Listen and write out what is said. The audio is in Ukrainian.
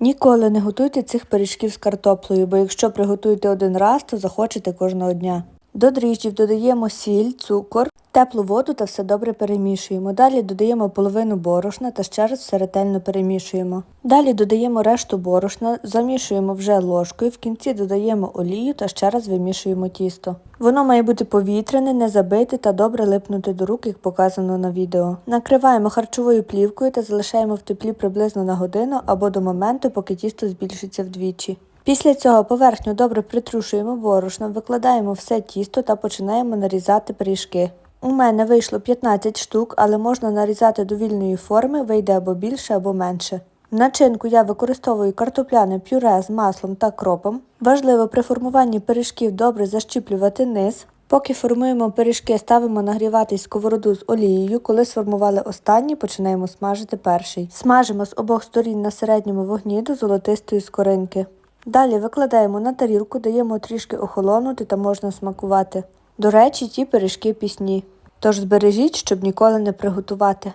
Ніколи не готуйте цих пиріжків з картоплею, бо якщо приготуєте один раз, то захочете кожного дня. До дріжджів додаємо сіль, цукор, теплу воду та все добре перемішуємо. Далі додаємо половину борошна та ще раз все ретельно перемішуємо. Далі додаємо решту борошна, замішуємо вже ложкою, в кінці додаємо олію та ще раз вимішуємо тісто. Воно має бути повітряне, не забите та добре липнути до рук, як показано на відео. Накриваємо харчовою плівкою та залишаємо в теплі приблизно на годину або до моменту, поки тісто збільшиться вдвічі. Після цього поверхню добре притрушуємо борошном, викладаємо все тісто та починаємо нарізати пиріжки. У мене вийшло 15 штук, але можна нарізати до вільної форми, вийде або більше, або менше. Начинку я використовую картопляне пюре з маслом та кропом. Важливо при формуванні пиріжків добре защіплювати низ. Поки формуємо пиріжки, ставимо нагріватись сковороду з олією. Коли сформували останній, починаємо смажити перший. Смажимо з обох сторін на середньому вогні до золотистої скоринки. Далі викладаємо на тарілку, даємо трішки охолонути та можна смакувати. До речі, ті пиріжки пісні. Тож збережіть, щоб ніколи не приготувати.